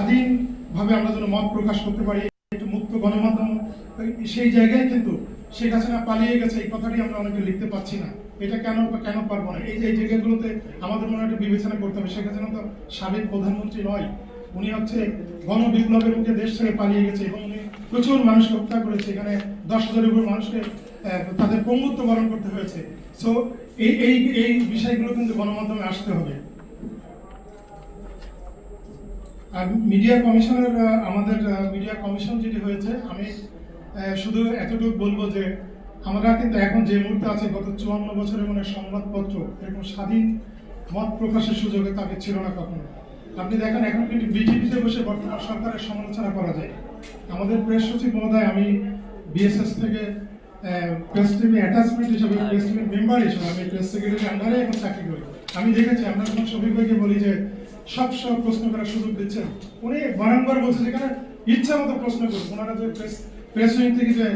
স্বাধীনভাবে আমরা যেন মত প্রকাশ করতে পারি, একটু মুক্ত গণমাধ্যম, সেই জায়গায় কিন্তু শেখ হাসিনা পালিয়ে গেছে, এই কথাটি আমরা অনেকে লিখতে পাচ্ছি না। এটা কেন কেন পারব না? এই যে এই জায়গাগুলোতে আমাদের মনে একটু বিবেচনা করতে হবে। শেখ হাসিনা তো সাবেক প্রধানমন্ত্রী নয়, উনি হচ্ছে গণ বিপ্লবের মুখে দেশ ছেড়ে পালিয়ে গেছে এবং উনি প্রচুর মানুষকে হত্যা করেছে। এখানে দশ হাজারের উপর মানুষকে তাদের পঙ্গুত্ব বরণ করতে হয়েছে। সো এই এই এই বিষয়গুলো কিন্তু গণমাধ্যমে আসতে হবে। আর মিডিয়া কমিশনের আমাদের মিডিয়া কমিশন যেটি হয়েছে, আমি শুধু এতটুকু বলব যে, আমরা কিন্তু এখন যে মুহূর্তে আছে, গত চুয়ান্ন বছরের মনে সংবাদপত্র এরকম স্বাধীন মত প্রকাশের সুযোগে তাকে ছিল না কখনো। আপনি দেখেন, এখন কিন্তু বিজেপিতে বসে বর্তমান সরকারের সমালোচনা করা যায়। আমাদের প্রেস সচিব মহোদয়, আমি বিএসএস থেকে প্রেস টিভি অ্যাটাচমেন্ট হিসেবে প্রেস টিভির মেম্বার হিসেবে আমি প্রেস সেক্রেটারি আন্ডারে এখন চাকরি করি। আমি দেখেছি, আমরা যখন শফিক বলি যে সব সব প্রশ্ন করার সুযোগ দিচ্ছেন। উনি বারংবার বলছে যেখানে ইচ্ছা মতো প্রশ্ন করুন। ওনারা যে প্রেস প্রেস উইং থেকে যে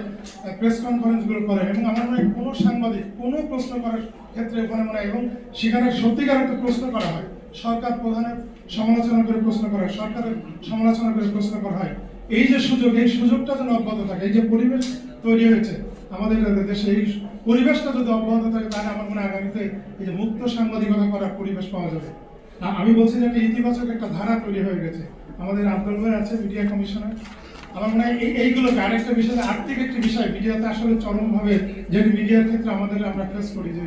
প্রেস কনফারেন্সগুলো করেন এবং আমার মনে হয় কোনো সাংবাদিক কোনো প্রশ্ন করার ক্ষেত্রে ওখানে মনে হয় এবং সেখানে সত্যিকার একটা প্রশ্ন করা হয়। সরকার প্রধানের সমালোচনা করে প্রশ্ন করা হয়, সরকারের সমালোচনা করে প্রশ্ন করা হয়। এই যে সুযোগ, এই সুযোগটা যেন অব্যাহত থাকে, এই যে পরিবেশ তৈরি হয়েছে আমাদের দেশে, এই পরিবেশটা যদি অব্যাহত থাকে, তাহলে আমার মনে হয় আগামীতে এই যে মুক্ত সাংবাদিকতা করার পরিবেশ পাওয়া যাবে। আমি বলছি যে একটা ইতিবাচক একটা ধারা তৈরি হয়ে গেছে। আমাদের আব্দুল ভাই আছে, মিডিয়া কমিশনার। আমার মনে হয় এই এইগুলোকে আরেকটা বিষয়, আর্থিক একটি বিষয়, মিডিয়াতে আসলে চরমভাবে যেটি মিডিয়ার ক্ষেত্রে আমাদের আমরা ফেস করি যে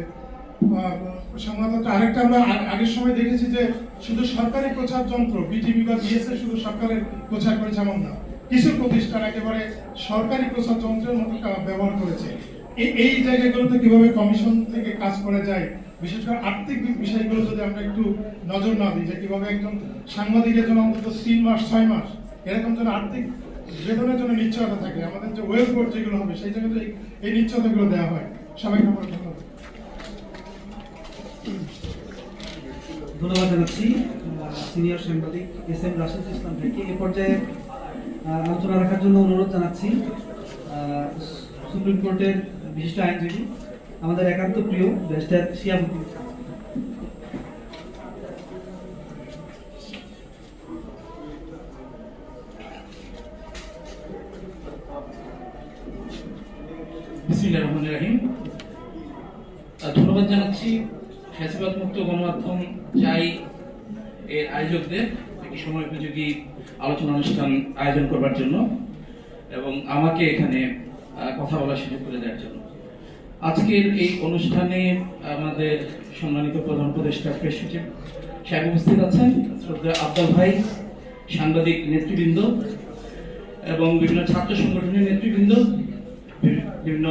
সংবাদপত্র আরেকটা আমরা আগের সময় দেখেছি যে শুধু সরকারি প্রচার যন্ত্র, বিটিভি বা বিএসএ শুধু সরকারের প্রচার করেছে, এমন না। কিছু প্রতিষ্ঠান একেবারে সরকারি প্রচার যন্ত্রের মতো ব্যবহার করেছে। এই জায়গাগুলোতে কীভাবে কমিশন থেকে কাজ করা যায়, বিশেষ করে আর্থিক বিষয়গুলো যদি আমরা একটু নজর না দিই, যে কীভাবে একজন সাংবাদিকের জন্য অন্তত তিন মাস, ছয় মাস, এরকম যেন আর্থিক বেতনের জন্য নিশ্চয়তা থাকে, আমাদের যে ওয়েল বোর্ড যেগুলো হবে, সেই জায়গাতে এই- নিশ্চয়তাগুলো দেওয়া হয় আমার ধন্যবাদ। ধন্যবাদ জানাচ্ছি সিনিয়র সাংবাদিক এস এম রাশেদ ইসলাম ভাইকে। এ পর্যায়ে আলোচনা রাখার জন্য অনুরোধ জানাচ্ছি সুপ্রিম কোর্টের বিশিষ্ট আইনজীবী, আমাদের একান্ত প্রিয় ব্যারিস্টার শিয়াবুদ্দিন ধন্যবাদ জানাচ্ছি ফ্যাসিবাদ মুক্ত গণমাধ্যম চাই এর আয়োজকদের একটি সময় উপযোগী আলোচনা অনুষ্ঠান আয়োজন করবার জন্য এবং আমাকে এখানে কথা বলার সুযোগ করে দেওয়ার জন্য। আজকের এই অনুষ্ঠানে আমাদের সম্মানিত প্রধান উপদেষ্টা প্রেস সচিব সাহেব উপস্থিত আছেন শ্রদ্ধা আব্দুল ভাই সাংবাদিক নেতৃবৃন্দ এবং বিভিন্ন ছাত্র সংগঠনের নেতৃবৃন্দ বিভি- বিভিন্ন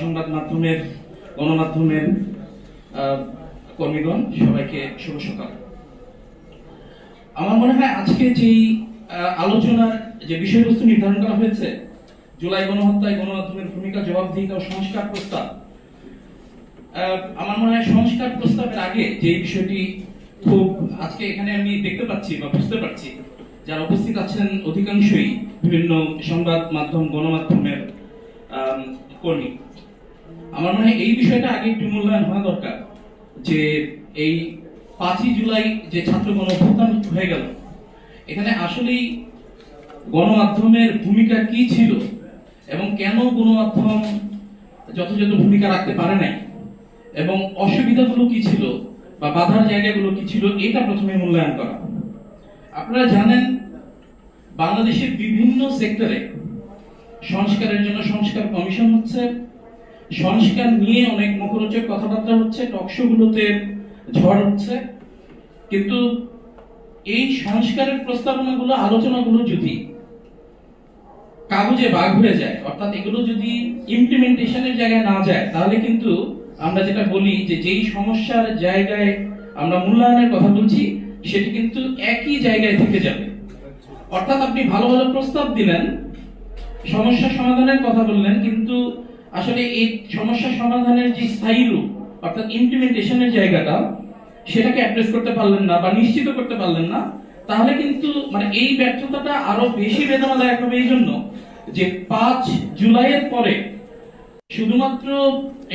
সংবাদ মাধ্যমের গণমাধ্যমের কর্মীগণ সবাইকে শুভ সকাল। আমার মনে হয় আজকে আহ, আলোচনার যে বিষয়বস্তু নির্ধারণ করা হয়েছে জুলাই গণহত্যায় গণমাধ্যমের ভূমিকা, জবাবদিহিতা ও সংস্কার প্রস্তাব। আমার মনে হয় সংস্কার প্রস্তাবের আগে যে বিষয়টি খুব আজকে এখানে আমি দেখতে পাচ্ছি বা বুঝতে পারছি, যারা উপস্থিত আছেন অধিকাংশই বিভিন্ন সংবাদ মাধ্যম, গণমাধ্যমের কর্মী। আমার মনে হয় এই বিষয়টা আগে একটু মূল্যায়ন হওয়া দরকার, যে এই পাঁচই জুলাই যে ছাত্র গণ অভ্যুত্থান হয়ে গেল, এখানে আসলেই গণমাধ্যমের ভূমিকা কি ছিল? এবং কেন গণমাধ্যম যথাযথ ভূমিকা রাখতে পারে নাই? এবং অসুবিধাগুলো কি ছিল বা বাধার জায়গাগুলো কি ছিল, এটা প্রথমে মূল্যায়ন করা। আপনারা জানেন, বাংলাদেশের বিভিন্ন সেক্টরে সংস্কারের জন্য সংস্কার কমিশন হচ্ছে। সংস্কার নিয়ে অনেক মুখরোচক কথাবার্তা হচ্ছে টকশোগুলোতে ঝড় হচ্ছে। কিন্তু এই সংস্কারের প্রস্তাবনাগুলো, আলোচনাগুলো যদি কাগজে বাঘ হয়ে যায়। অর্থাৎ এগুলো যদি ইমপ্লিমেন্টেশনের জায়গায় না যায়, তাহলে কিন্তু আমরা যেটা বলি যে যেই সমস্যার জায়গায় আমরা মূল্যায়নের কথা বলছি, সেটি কিন্তু একই জায়গায় থেকে যাবে। অর্থাৎ আপনি ভালো ভালো প্রস্তাব দিলেন, সমস্যা সমাধানের কথা বললেন, কিন্তু আসলে এই সমস্যা সমাধানের যে স্থায়ী রূপ, অর্থাৎ ইমপ্লিমেন্টেশনের জায়গাটা, সেটাকে অ্যাড্রেস করতে পারলেন না বা নিশ্চিত করতে পারলেন না। তাহলে কিন্তু মানে এই ব্যর্থতাটা আরও বেশি বেদনাদায়ক হবে এই জন্য যে পাঁচ জুলাইয়ের পরে শুধুমাত্র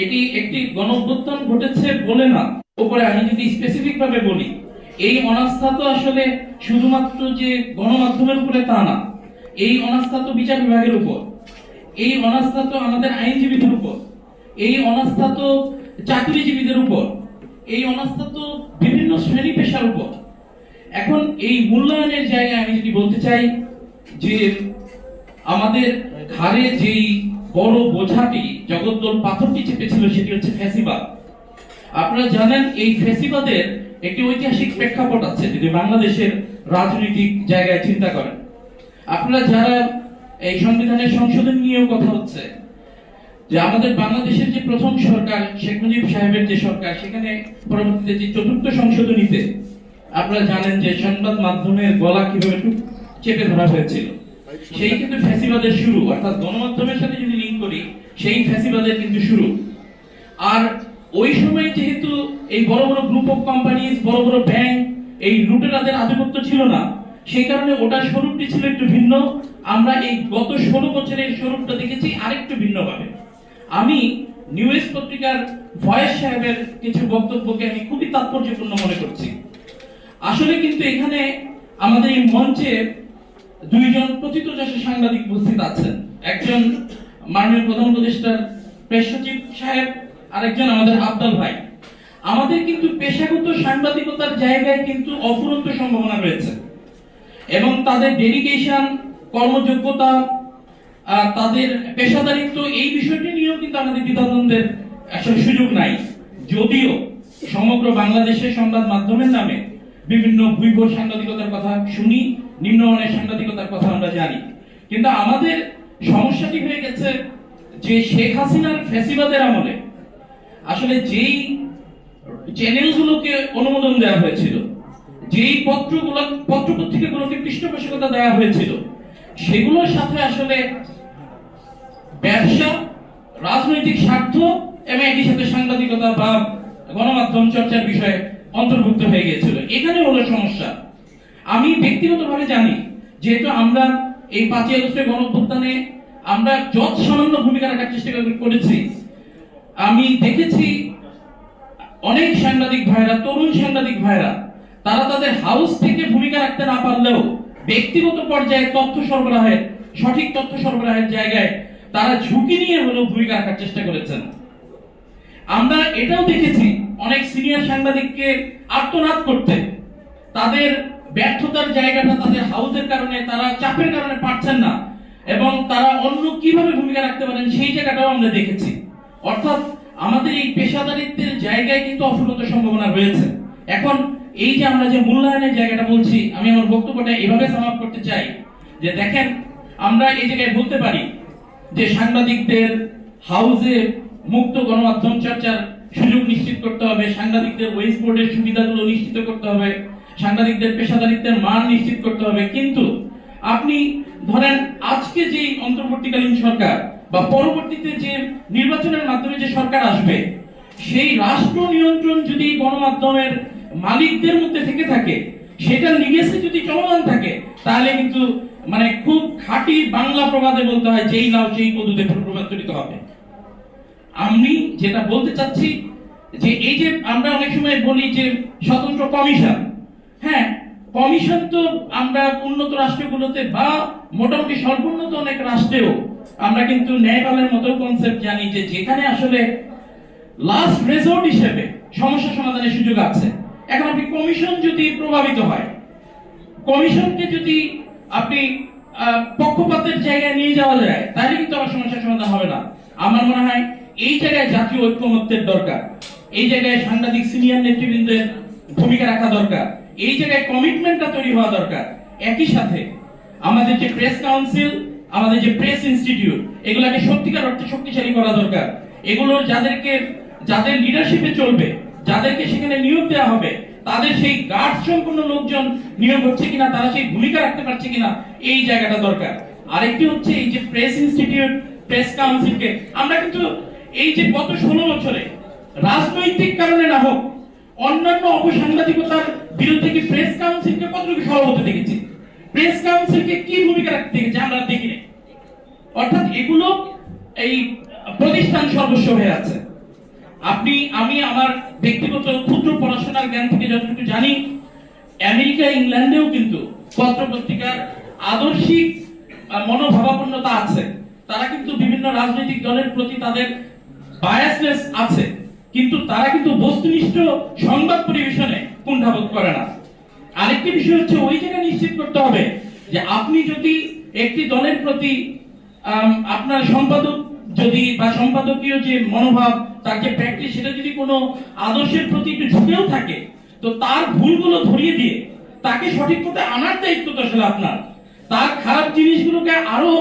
এটি একটি গণঅভ্যুত্থান ঘটেছে বলে না, উপরে আমি যদি স্পেসিফিক ভাবে বলি, এই অনাস্থা তো আসলে শুধুমাত্র যে গণমাধ্যমের উপরে তা না, এই অনাস্থা তো বিচার বিভাগের উপর, এই অনাস্থা তো আমাদের আইনজীবীদের উপর, এই অনাস্থা তো চাকরিজীবীদের উপর, এই অনাস্থা তো বিভিন্ন শ্রেণি পেশার উপর। এখন এই মূল্যায়নের জায়গায় আমি যদি বলতে চাই যে আমাদের ঘাড়ে যেই বড় বোঝাটি, জগদ্দল পাথরটি চেপেছিল, সেটি হচ্ছে ফ্যাসিবাদ। আপনারা জানেন, এই ফ্যাসিবাদের একটি ঐতিহাসিক প্রেক্ষাপট আছে যদি বাংলাদেশের রাজনৈতিক জায়গায় চিন্তা করেন। আপনারা যারা এই সংবিধানের সংশোধন নিয়েও কথা হচ্ছে, যে আমাদের বাংলাদেশের যে প্রথম সরকার শেখ মুজিব সাহেবের যে সরকার, সেখানে পরবর্তীতে যে চতুর্থ সংশোধনীতে আপনারা জানেন যে সংবাদ মাধ্যমের গলা কীভাবে একটু চেপে ধরা হয়েছিল। সেই কিন্তু ফ্যাসিবাদের শুরু, অর্থাৎ গণমাধ্যমের সাথে যদি লিঙ্ক করি, সেই ফ্যাসিবাদের কিন্তু শুরু। আর ওই সময় যেহেতু এই বড় বড় গ্রুপ অফ কোম্পানি বড় বড় ব্যাংক এই লুটেরাদের আধিপত্য ছিল না, সেই কারণে ওটার স্বরূপটি ছিল একটু ভিন্ন। আমরা এই গত ষোলো বছরের স্বরূপটা দেখেছি আরেকটু ভিন্নভাবে। আমি নিউজ পত্রিকার ভয়েস সাহেবের কিছু বক্তব্যকে আমি খুবই তাৎপর্যপূর্ণ মনে করছি। আসলে কিন্তু এখানে আমাদের এই মঞ্চে দুইজন প্রথিতযশা সাংবাদিক উপস্থিত আছেন। একজন মাননীয় প্রধান উপদেষ্টার প্রেস সচিব সাহেব, আরেকজন আমাদের আব্দাল ভাই। আমাদের কিন্তু পেশাগত সাংবাদিকতার জায়গায় কিন্তু অফুরন্ত সম্ভাবনা রয়েছে। এবং তাদের ডেডিকেশন কর্মযোগ্যতা তাদের পেশাদারিত্ব এই বিষয়টি নিয়েও কিন্তু আমাদের দ্বিধাদ্বন্দ্বের আসলে সুযোগ নাই। যদিও সমগ্র বাংলাদেশের সংবাদ মাধ্যমের নামে বিভিন্ন ভুইভোর সাংবাদিকতার কথা শুনি, নিম্নমানের সাংবাদিকতার কথা আমরা জানি। কিন্তু আমাদের সমস্যাটি হয়ে গেছে যে শেখ হাসিনার ফ্যাসিবাদের আমলে আসলে যেই চ্যানেলগুলোকে অনুমোদন দেওয়া হয়েছিল, যেই পত্রগুলো পত্র পত্রিকাগুলোকে পৃষ্ঠপোষকতা দেওয়া হয়েছিল, সেগুলোর সাথে আসলে ব্যবসা, রাজনৈতিক স্বার্থ এবং একই সাথে সাংবাদিকতা বা গণমাধ্যম চর্চার বিষয়ে অন্তর্ভুক্ত হয়ে গিয়েছিল। এখানে হলো সমস্যা। আমি ব্যক্তিগতভাবে জানি, যেহেতু আমরা এই পাঁচই আগস্টের গণঅভ্যুত্থানে আমরা যত সামান্য ভূমিকা রাখার চেষ্টা করেছি। আমি দেখেছি অনেক সাংবাদিক ভাইরা তরুণ সাংবাদিক ভাইরা তারা তাদের হাউস থেকে ভূমিকা রাখতে না পারলেও ব্যক্তিগত পর্যায়ে তথ্য সরবরাহের, সঠিক তথ্য সরবরাহের জায়গায় তারা ঝুঁকি নিয়ে হলেও ভূমিকা রাখার চেষ্টা করেছেন। আমরা এটাও দেখেছি, অনেক সিনিয়র সাংবাদিককে আত্মনাদ করতে। তাদের ব্যর্থতার জায়গাটা তাদের হাউসের কারণে, তারা চাপের কারণে পারছেন না। এবং তারা অন্য কীভাবে ভূমিকা রাখতে পারেন, সেই জায়গাটাও আমরা দেখেছি। অর্থাৎ আমাদের এই পেশাদারিত্বের জায়গায় কিন্তু অফুরন্ত সম্ভাবনা রয়েছে। এখন এই যে আমরা যে মূল্যায়নের জায়গাটা বলছি, আমি আমার বক্তব্যটা এভাবে সমাপ্ত করতে চাই যে দেখেন, আমরা এই জায়গায় বলতে পারি যে সাংবাদিকদের হাউসে মুক্ত গণমাধ্যম চর্চার সুযোগ নিশ্চিত করতে হবে, সাংবাদিকদের ওয়েস্ট বোর্ডের সুবিধাগুলো নিশ্চিত করতে হবে, সাংবাদিকদের পেশাদারিত্বের মান নিশ্চিত করতে হবে। কিন্তু আপনি ধরেন আজকে যে অন্তর্বর্তীকালীন সরকার বা পরবর্তীতে যে নির্বাচনের মাধ্যমে যে সরকার আসবে, সেই রাষ্ট্র নিয়ন্ত্রণ যদি গণমাধ্যমের মালিকদের মধ্যে থেকে থাকে সেটা লিগেসি যদি চলমান থাকে, তাহলে কিন্তু মানে খুব খাঁটি বাংলা প্রবাদে বলতে হয়, যেই নাও সেই পদুতে রূপান্তরিত হবে। আমি যেটা বলতে চাচ্ছি যে এই যে আমরা অনেক সময় বলি যে স্বতন্ত্র কমিশন হ্যাঁ কমিশন তো আমরা উন্নত রাষ্ট্রগুলোতে বা মোটামুটি সর্বোন্নত অনেক রাষ্ট্রেও আমরা কিন্তু ন্যায়পালের মতো কনসেপ্ট জানি যে যেখানে আসলে লাস্ট রেজর্ট হিসেবে সমস্যা সমাধানের সুযোগ আছে। এখন আপনি কমিশন যদি প্রভাবিত হয়, কমিশনকে যদি আপনি পক্ষপাতের জায়গায় নিয়ে যাওয়া যায়, তাহলে কিন্তু আমার সমস্যার সমাধান হবে না। আমার মনে হয় এই জায়গায় জাতীয় ঐক্যমত্যের দরকার। এই জায়গায় সাংবাদিক সিনিয়র নেতৃবৃন্দের ভূমিকা রাখা দরকার। এই জায়গায় কমিটমেন্টটা তৈরি হওয়া দরকার। একই সাথে আমাদের যে প্রেস কাউন্সিল আমাদের যে প্রেস ইনস্টিটিউট এগুলাকে সত্যিকার অর্থে শক্তিশালী করা দরকার। এগুলোর যাদেরকে, যাদের লিডারশিপে চলবে, যাদেরকে সেখানে নিয়োগ দেওয়া হবে, তাদের সেই গার্ড সম্পন্ন লোকজন নিয়োগ হচ্ছে কিনা, তারা সেই ভূমিকা রাখতে পারছে কিনা, এই জায়গাটা দরকার। আরেকটি হচ্ছে এই যে প্রেস ইনস্টিটিউট প্রেস কাউন্সিলকে আমরা কিন্তু এই যে গত ষোলো বছরে রাজনৈতিক কারণে না হোক, অন্যান্য অপসাংবাদিকতার বিরুদ্ধে কি প্রেস কাউন্সিলকে কতটুকু সরব দেখেছি? প্রেস কাউন্সিলকে কি ভূমিকা রাখতে দেখেছি আমরা দেখিনি। অর্থাৎ এগুলো এই প্রতিষ্ঠান সদস্য হয়ে আছে। আপনি, আমি, আমার ব্যক্তিগত ক্ষুদ্র পড়াশোনার জ্ঞান থেকে যতটুকু জানি, আমেরিকা, ইংল্যান্ডেও কিন্তু পত্র পত্রিকার আদর্শিক মনোভাবাপন্নতা আছে। তারা কিন্তু বিভিন্ন রাজনৈতিক দলের প্রতি তাদের বায়াসনেস আছে, কিন্তু তারা কিন্তু বস্তুনিষ্ঠ সংবাদ পরিবেশনে কুণ্ঠাবোধ করে না। আরেকটি বিষয় হচ্ছে ওই জায়গায় নিশ্চিত করতে হবে যে আপনি যদি একটি দলের প্রতি আপনার সম্পাদক যদি বা সম্পাদকীয় যে মনোভাব, তার যে প্র্যাকটিস সেটা যদি কোনো আদর্শের প্রতি একটু ঝুঁকেও থাকে, তো তার ভুলগুলো ধরিয়ে দিয়ে তাকে সঠিক পথে আনার দায়িত্ব তো আসলে আপনার। তার খারাপ জিনিসগুলোকে আরও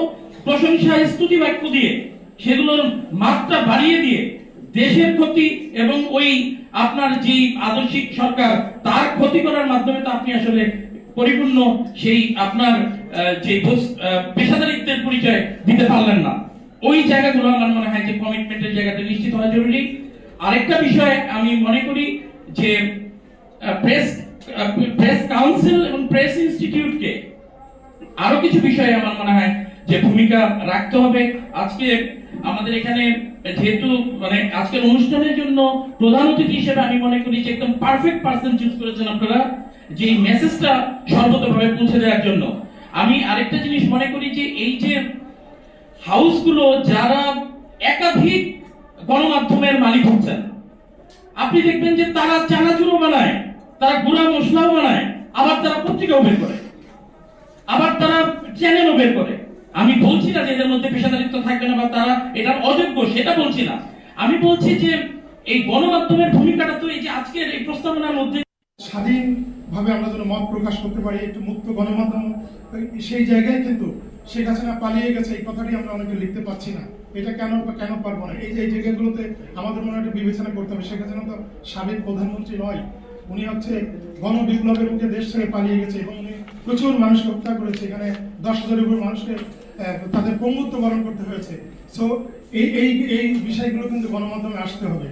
প্রশংসা স্তুতি বাক্য দিয়ে সেগুলোর মাত্রা বাড়িয়ে দিয়ে দেশের ক্ষতি এবং ওই আপনার যে আদর্শিক সরকার, তার ক্ষতি করার মাধ্যমে তো আপনি আসলে পরিপূর্ণ সেই আপনার যে পেশাদারিত্বের পরিচয় দিতে পারলেন না। ওই জায়গাগুলো আমার মনে হয় যে কমিটমেন্টের জায়গাটা নিশ্চিত হওয়া জরুরি। আরেকটা বিষয় আমি মনে করি যে প্রেস প্রেস কাউন্সিল এবং প্রেস ইনস্টিটিউটকে আরও কিছু বিষয়ে আমার মনে হয় যে ভূমিকা রাখতে হবে। আজকে আমাদের এখানে যেহেতু মানে আজকের অনুষ্ঠানের জন্য প্রধান অতিথি হিসেবে আমি মনে করি যে একদম পারফেক্ট পার্সন চুজ করেছেন আপনারা যে মেসেজটা সর্বতভাবে পৌঁছে দেওয়ার জন্য। আমি আরেকটা জিনিস মনে করি যে এই যে হাউসগুলো যারা একাধিক গণমাধ্যমের মালিক হচ্ছেন, আপনি দেখবেন যে তারা চানাচুরও বানায়, তারা গুঁড়া মশলাও বানায়, আবার তারা পত্রিকাও বের করে, আবার তারা চ্যানেলও বের করে। আমি বলছি না যে এদের মধ্যে পেশাদারিত্ব থাকবে না বা তারা এটার অযোগ্য, সেটা বলছি না। আমি বলছি যে এই গণমাধ্যমের ভূমিকাটা তো এই যে আজকের এই প্রস্তাবনার মধ্যে স্বাধীনভাবে আমরা যেন মত প্রকাশ করতে পারি, একটু মুক্ত গণমাধ্যম, সেই জায়গায় কিন্তু শেখ হাসিনা পালিয়ে গেছে, এই কথাটি আমরা অনেকে লিখতে পাচ্ছি না। এটা কেন কেন পারব না? এই যে এই জায়গাগুলোতে আমাদের মনে একটু বিবেচনা করতে হবে। শেখ হাসিনা তো সাবেক প্রধানমন্ত্রী নয়, উনি হচ্ছে গণ বিপ্লবের মুখে দেশ ছেড়ে পালিয়ে গেছে এবং উনি প্রচুর মানুষকে হত্যা করেছে। এখানে দশ হাজারের উপর মানুষকে তাদের পঙ্গুত্ব বরণ করতে হয়েছে। সো এই এই এই বিষয়গুলো কিন্তু গণমাধ্যমে আসতে হবে।